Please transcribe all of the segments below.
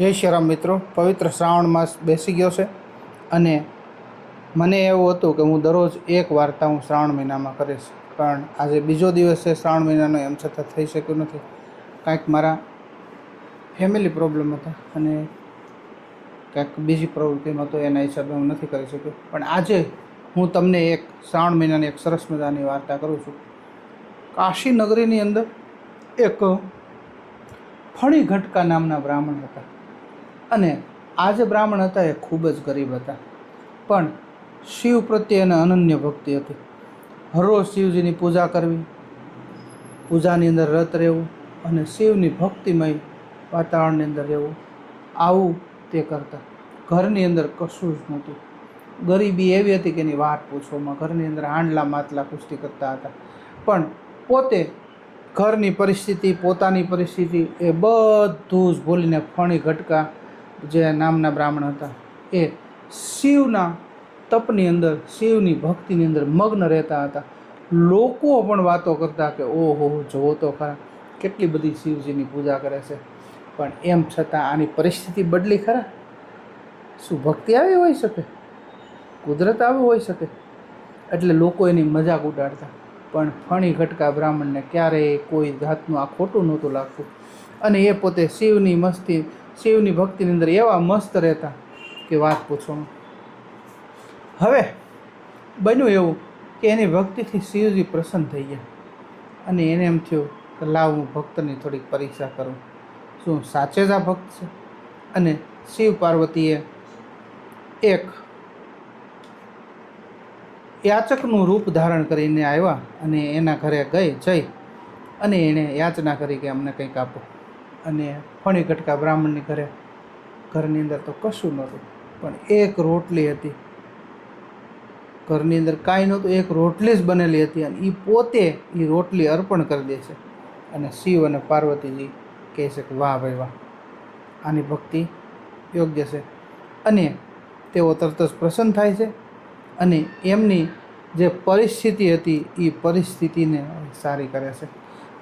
હે શ્યારામ મિત્રો, પવિત્ર શ્રાવણ માસ બેસી ગયો છે અને મને એવું હતું કે હું દરરોજ એક વાર્તા હું શ્રાવણ મહિનામાં કરીશ. પણ આજે બીજો દિવસ છે, શ્રાવણ મહિનાનો, એમ છતાં થઈ શક્યું નથી. કાંઈક મારા ફેમિલી પ્રોબ્લેમ હતા અને કાંઈક બીજી પ્રવૃત્તિમાં તો એના હિસાબે હું નથી કરી શક્યો. પણ આજે હું તમને એક શ્રાવણ મહિનાની એક સરસ મજાની વાર્તા કરું છું. કાશી નગરીની અંદર એક ફણી ઘટકા નામના બ્રાહ્મણ હતા. અને આ જે બ્રાહ્મણ હતા એ ખૂબ જ ગરીબ હતા. પણ શિવ પ્રત્યે એને અનન્ય ભક્તિ હતી. હરરોજ શિવજીની પૂજા કરવી, પૂજાની અંદર રત રહેવું અને શિવની ભક્તિમય વાતાવરણની અંદર રહેવું. આવું તે કરતા. ઘરની અંદર કશું જ નહોતું. ગરીબી એવી હતી કે એની વાત પૂછવામાં ઘરની અંદર હાંડલા માટલા કુસ્તી કરતા હતા. પણ પોતે ઘરની પરિસ્થિતિ, પોતાની પરિસ્થિતિ એ બધું જ ભૂલીને ફણી ઘટકા જે નામના બ્રાહ્મણ હતા, એ શિવના તપની અંદર, શિવની ભક્તિની અંદર મગ્ન રહેતા હતા. લોકો પણ વાતો કરતા કે, ઓહો જોવો તો ખરા, કેટલી બધી શિવજીની પૂજા કરે છે. પણ એમ છતાં આની પરિસ્થિતિ બદલી ખરા. શું ભક્તિ આવી હોઈ શકે? કુદરત આવી હોઈ શકે? એટલે લોકો એની મજાક ઉડાડતા. પણ ફણી ઘટકા બ્રાહ્મણને ક્યારેય કોઈ જાતનું આ ખોટું નહોતું લાગતું. અને એ પોતે શિવની મસ્તી, શિવની ભક્તિની અંદર એવા મસ્ત રહેતા કે વાત પૂછવામાં. હવે બન્યું એવું કે એની ભક્તિથી શિવજી પ્રસન્ન થઈ ગયા અને એને એમ થયું કે લાવ હું ભક્તની થોડીક પરીક્ષા કરું. શું સાચે જ આ ભક્ત છે? અને શિવ પાર્વતીએ એક યાચકનું રૂપ ધારણ કરીને આવ્યા અને એના ઘરે ગઈ, જઈ અને એણે યાચના કરી કે અમને કંઈક આપો. અને ફણી કટકા બ્રાહ્મણની ઘરે, ઘરની અંદર તો કશું નહોતું. પણ એક રોટલી હતી. ઘરની અંદર કાંઈ નહોતું, એક રોટલી જ બનેલી હતી અને એ પોતે એ રોટલી અર્પણ કરી દે છે. અને શિવ અને પાર્વતીજી કહે છે કે વાહ ભાઈ વાહ. આની ભક્તિ યોગ્ય છે. અને તેઓ તરત જ પ્રસન્ન થાય છે. અને એમની જે પરિસ્થિતિ હતી એ પરિસ્થિતિને સારી કરે છે.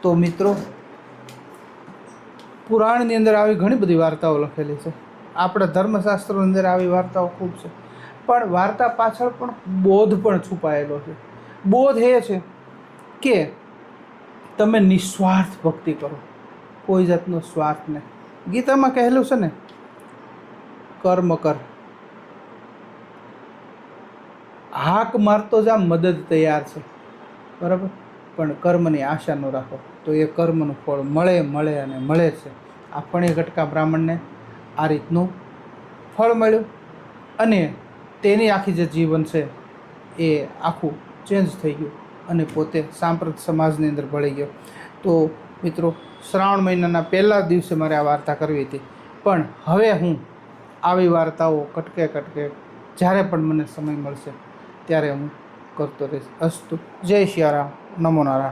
તો મિત્રો પુરાણની અંદર આવી ઘણી બધી વાર્તાઓ લખેલી છે. આપણા ધર્મશાસ્ત્રોની અંદર આવી વાર્તાઓ ખૂબ છે. પણ વાર્તા પાછળ પણ બોધ પણ છુપાયેલો છે. બોધ એ છે કે તમે નિસ્વાર્થ ભક્તિ કરો. કોઈ જાતનો સ્વાર્થ નહીં. ગીતામાં કહેલું છે ને, કર્મ કર. હાક મારતો જ મદદ તૈયાર છે. બરાબર? પણ કર્મની આશા ન રાખો. તો એ કર્મનું ફળ મળે મળે અને મળે છે. આ ફણી ઘટકા બ્રાહ્મણને આ રીતનું ફળ મળ્યું અને તેની આખી જે જીવન છે એ આખું ચેન્જ થઈ ગયું અને પોતે સાંપ્રત સમાજની અંદર ભળી ગયો. તો મિત્રો, શ્રાવણ મહિનાના પહેલા દિવસે મારે આ વાર્તા કરવી હતી. પણ હવે હું આવી વાર્તાઓ કટકે કટકે જ્યારે પણ મને સમય મળશે ત્યારે હું કરતો રહીશ. અસ્તુ, જય શિયારામ નમો નારાયણ.